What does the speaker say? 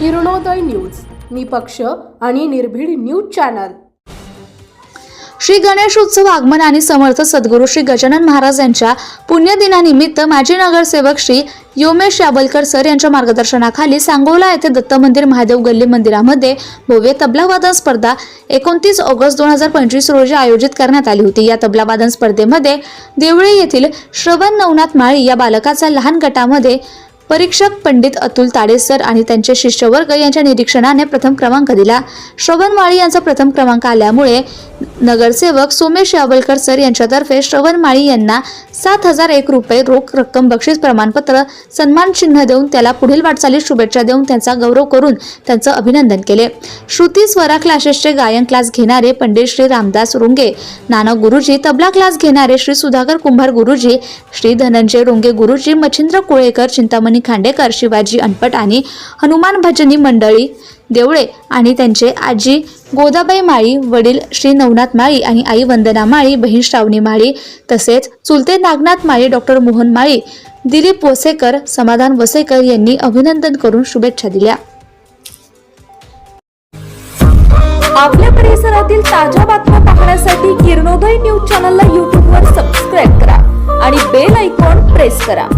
Kiranoday news निपक्ष आणि निर्भीड न्यूज चॅनल. श्री गणेश उत्सव आगमन आणि समर्थ सद्गुरू श्री गजानन महाराज यांच्या पुण्यदिनानिमित्त माजी नगरसेवक श्री योमेश याबलकर सर यांच्या मार्गदर्शनाखाली सांगोला येथे दत्त मंदिर महादेव गल्ली मंदिरामध्ये भव्य तबलावादन स्पर्धा एकोणतीस ऑगस्ट दोन हजार पंचवीस रोजी आयोजित करण्यात आली होती. या तबलावादन स्पर्धेमध्ये देवळे येथील श्रवण नवनाथ माळी या बालकाचा लहान गटामध्ये परीक्षक पंडित अतुल ताडेसर आणि त्यांचे शिष्यवर्ग यांच्या निरीक्षणाने प्रथम क्रमांक दिला. श्रवण माळी यांचा प्रथम क्रमांक आल्यामुळे नगरसेवक सोमेश यावलकर सर यांच्यातर्फे श्रवण माळी यांना सात हजार एक रुपये रोख रक्कम बक्षीस प्रमाणपत्र सन्मान चिन्ह देऊन त्याला पुढील वाटचालीत शुभेच्छा देऊन त्यांचा गौरव करून त्यांचं अभिनंदन केले. श्रुती स्वरा क्लासेसचे गायन क्लास घेणारे पंडित श्री रामदास रुंगे नानक गुरुजी तबला क्लास घेणारे श्री सुधाकर कुंभार गुरुजी श्री धनंजय रुंगे गुरुजी मच्छिंद्र कुळेकर चिंतामणी खांडेकर शिवाजी अनपट आणि हनुमान भजनी मंडळी देवळे आणि त्यांचे आजी गोदाबाई माळी वडील श्री नवनाथ माळी आणि आई वंदना माळी बहीण श्रावणी माळी तसेच चुलते नागनाथ माळी डॉक्टर मोहन माळी दिलीप वसेकर समाधान वसेकर यांनी अभिनंदन करून शुभेच्छा दिल्या. आपल्या परिसरातील ताज्या बातम्या पाहण्यासाठी किरणोदय न्यूज चॅनलला यूट्यूबवर सबस्क्राईब करा आणि बेल ऐकॉन प्रेस करा.